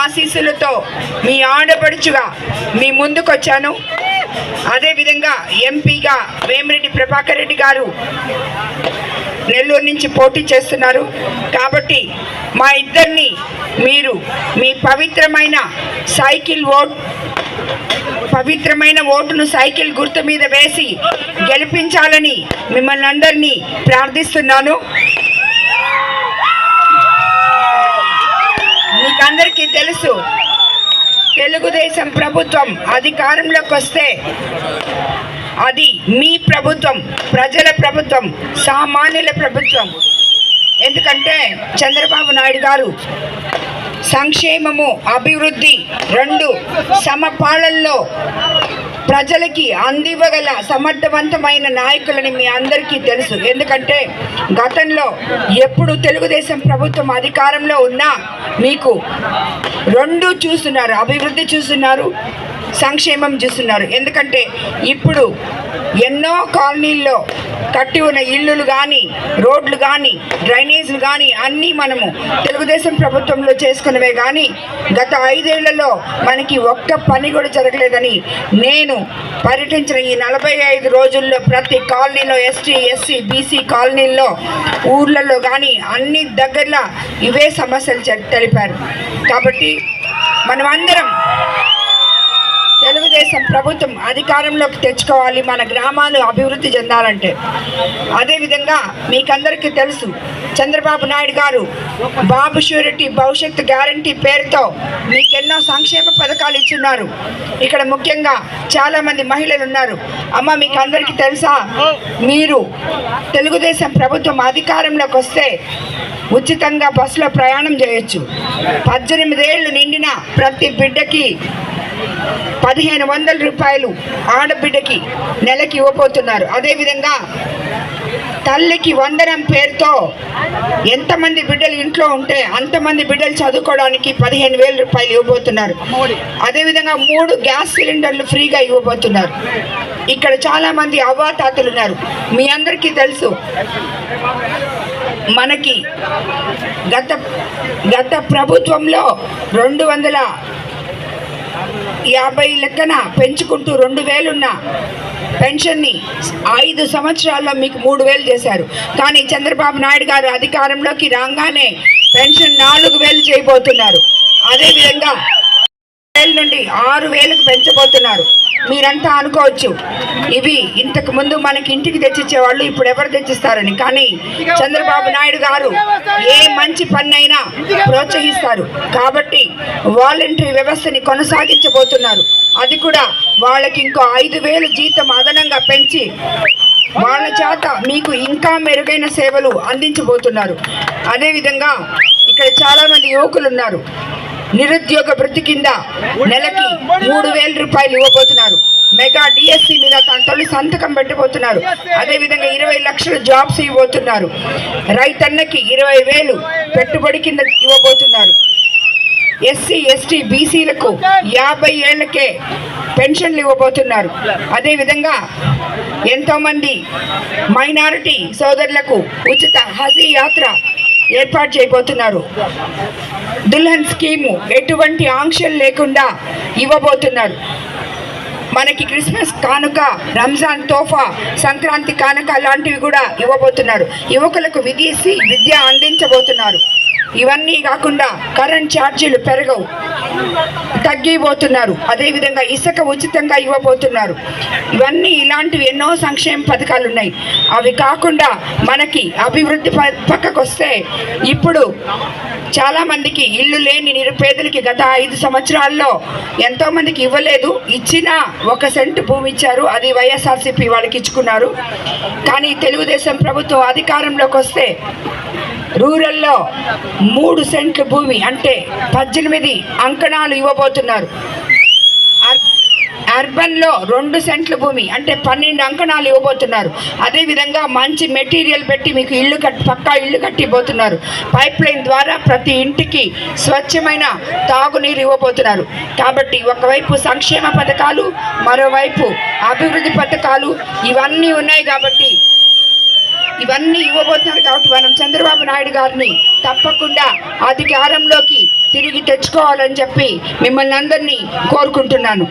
ఆశీస్సులతో మీ ఆడపడుచుగా మీ ముందుకొచ్చాను. అదేవిధంగా ఎంపీగా వేమిరెడ్డి ప్రభాకర్ రెడ్డి గారు నెల్లూరు నుంచి పోటీ చేస్తున్నారు. కాబట్టి మా ఇద్దరిని మీరు మీ పవిత్రమైన సైకిల్ ఓట్ పవిత్రమైన ఓటును సైకిల్ గుర్తు మీద వేసి గెలిపించాలని మిమ్మల్ని అందరినీ ప్రార్థిస్తున్నాను. అందరికీ తెలుసు. తెలుగుదేశం ప్రభుత్వం అధికారంలోకి వస్తే అది మీ ప్రభుత్వం ప్రజల ప్రభుత్వం సామాన్యుల ప్రభుత్వం. ఎందుకంటే చంద్రబాబు నాయుడు గారు సంక్షేమము అభివృద్ధి రెండు సమపాలనలో ప్రజలకి అందివ్వగల సమర్థవంతమైన నాయకులని మీ అందరికీ తెలుసు. ఎందుకంటే గతంలో ఎప్పుడు తెలుగుదేశం ప్రభుత్వం అధికారంలో ఉన్నా మీకు రెండు చూస్తున్నారు అభివృద్ధి చూస్తున్నారు సంక్షేమం చూస్తున్నారు. ఎందుకంటే ఇప్పుడు ఎన్నో కాలనీల్లో కట్టి ఉన్న ఇల్లులు కానీ రోడ్లు కానీ డ్రైనేజీలు కానీ అన్నీ మనము తెలుగుదేశం ప్రభుత్వంలో చేసుకున్నవే కానీ గత ఐదేళ్ళలో మనకి ఒక్క పని కూడా జరగలేదని నేను పర్యటించిన ఈ నలభై ఐదు రోజుల్లో ప్రతి కాలనీలో ఎస్టీ ఎస్సీ బీసీ కాలనీల్లో ఊర్లలో కానీ అన్ని దగ్గరలో ఇవే సమస్యలు తెలిపారు. కాబట్టి మనమందరం తెలుగుదేశం ప్రభుత్వం అధికారంలోకి తెచ్చుకోవాలి మన గ్రామాలు అభివృద్ధి చెందాలంటే. అదేవిధంగా మీకందరికీ తెలుసు చంద్రబాబు నాయుడు గారు బాబు షూరిటీ భవిష్యత్తు గ్యారంటీ పేరుతో మీకెన్నో సంక్షేమ పథకాలు ఇచ్చున్నారు. ఇక్కడ ముఖ్యంగా చాలామంది మహిళలు ఉన్నారు. అమ్మ మీకు అందరికీ తెలుసా? మీరు తెలుగుదేశం ప్రభుత్వం అధికారంలోకి వస్తే ఉచితంగా బస్సులో ప్రయాణం చేయొచ్చు. పద్దెనిమిదేళ్ళు నిండిన ప్రతి బిడ్డకి పదిహేను వందల రూపాయలు ఆడబిడ్డకి నెలకి ఇవ్వబోతున్నారు. అదేవిధంగా తల్లికి వందనం పేరుతో ఎంతమంది బిడ్డలు ఇంట్లో ఉంటే అంతమంది బిడ్డలు చదువుకోవడానికి పదిహేను వేల రూపాయలు ఇవ్వబోతున్నారు. అదేవిధంగా మూడు గ్యాస్ సిలిండర్లు ఫ్రీగా ఇవ్వబోతున్నారు. ఇక్కడ చాలామంది అవ్వాతాతలు ఉన్నారు. మీ అందరికీ తెలుసు మనకి గత గత ప్రభుత్వంలో రెండు వందల యాభై లెక్కన పెంచుకుంటూ రెండు వేలున్న పెన్షన్ని ఐదు సంవత్సరాల్లో మీకు మూడు వేలు చేశారు. కానీ చంద్రబాబు నాయుడు గారు అధికారంలోకి రాగానే పెన్షన్ నాలుగు వేలు చేయబోతున్నారు. అదేవిధంగా వేల నుండి ఆరు వేలకు పెంచబోతున్నారు. మీరంతా అనుకోవచ్చు ఇవి ఇంతకు ముందు మనకి ఇంటికి తెచ్చిచ్చేవాళ్ళు ఇప్పుడు ఎవరు తెచ్చిస్తారని. కానీ చంద్రబాబు నాయుడు గారు ఏ మంచి పన్నైనా ప్రోత్సహిస్తారు. కాబట్టి వాలంటరీ వ్యవస్థని కొనసాగించబోతున్నారు. అది కూడా వాళ్ళకి ఇంకో ఐదు వేలు జీతం అదనంగా పెంచి వాళ్ళ చేత మీకు ఇంకా మెరుగైన సేవలు అందించబోతున్నారు. అదేవిధంగా ఇక్కడ చాలామంది యువకులు ఉన్నారు. నిరుద్యోగ వృత్తి కింద నెలకి మూడు వేల రూపాయలు ఇవ్వబోతున్నారు. మెగా డిఎస్సి మీద తన తొలి సంతకం పెట్టబోతున్నారు. అదేవిధంగా ఇరవై లక్షల జాబ్స్ ఇవ్వబోతున్నారు. రైతన్నకి ఇరవై వేలు పెట్టుబడి కింద ఇవ్వబోతున్నారు. ఎస్సీ ఎస్టీ బీసీలకు యాభై ఏళ్ళకే పెన్షన్లు ఇవ్వబోతున్నారు. అదేవిధంగా ఎంతోమంది మైనారిటీ సోదరులకు ఉచిత హజీ యాత్ర ఏర్పాటు చేయబోతున్నారు. దుల్హన్ స్కీము ఎటువంటి ఆంక్షలు లేకుండా ఇవ్వబోతున్నారు. మనకి క్రిస్మస్ కానుక రంజాన్ తోఫా సంక్రాంతి కానుక లాంటివి కూడా ఇవ్వబోతున్నారు. యువకులకు విదేశీ విద్య అందించబోతున్నారు. ఇవన్నీ కాకుండా కరెంట్ ఛార్జీలు పెరగవు. తగ్గిపోతున్నారు. అదేవిధంగా ఇసుక ఉచితంగా ఇవ్వబోతున్నారు. ఇవన్నీ ఇలాంటివి ఎన్నో సంక్షేమ పథకాలు ఉన్నాయి. అవి కాకుండా మనకి అభివృద్ధి ప- పక్కకు వస్తే ఇప్పుడు చాలామందికి ఇల్లు లేని నిరుపేదలకి గత ఐదు సంవత్సరాల్లో ఎంతోమందికి ఇవ్వలేదు. ఇచ్చిన ఒక సెంటు భూమి ఇచ్చారు. అది వైఎస్ఆర్సీపీ వాళ్ళకి ఇచ్చుకున్నారు. కానీ తెలుగుదేశం ప్రభుత్వం అధికారంలోకి వస్తే రూరల్లో మూడు సెంట్ల భూమి అంటే పద్దెనిమిది అంకణాలు ఇవ్వబోతున్నారు. అర్- అర్బన్లో రెండు సెంట్ల భూమి అంటే పన్నెండు అంకణాలు ఇవ్వబోతున్నారు. అదేవిధంగా మంచి మెటీరియల్ పెట్టి మీకు ఇల్లు కట్టి పక్కా ఇల్లు కట్టిపోతున్నారు పైప్ లైన్ ద్వారా ప్రతి ఇంటికి స్వచ్ఛమైన తాగునీరు ఇవ్వబోతున్నారు. కాబట్టి ఒకవైపు సంక్షేమ పథకాలు మరోవైపు అభివృద్ధి పథకాలు ఇవన్నీ ఉన్నాయి కాబట్టి ఇవన్నీ ఇవ్వబోతున్నారు కాబట్టి మనం చంద్రబాబు నాయుడు గారిని తప్పకుండా అధికారంలోకి తిరిగి తెచ్చుకోవాలని చెప్పి మిమ్మల్ని అందరినీ కోరుకుంటున్నాను.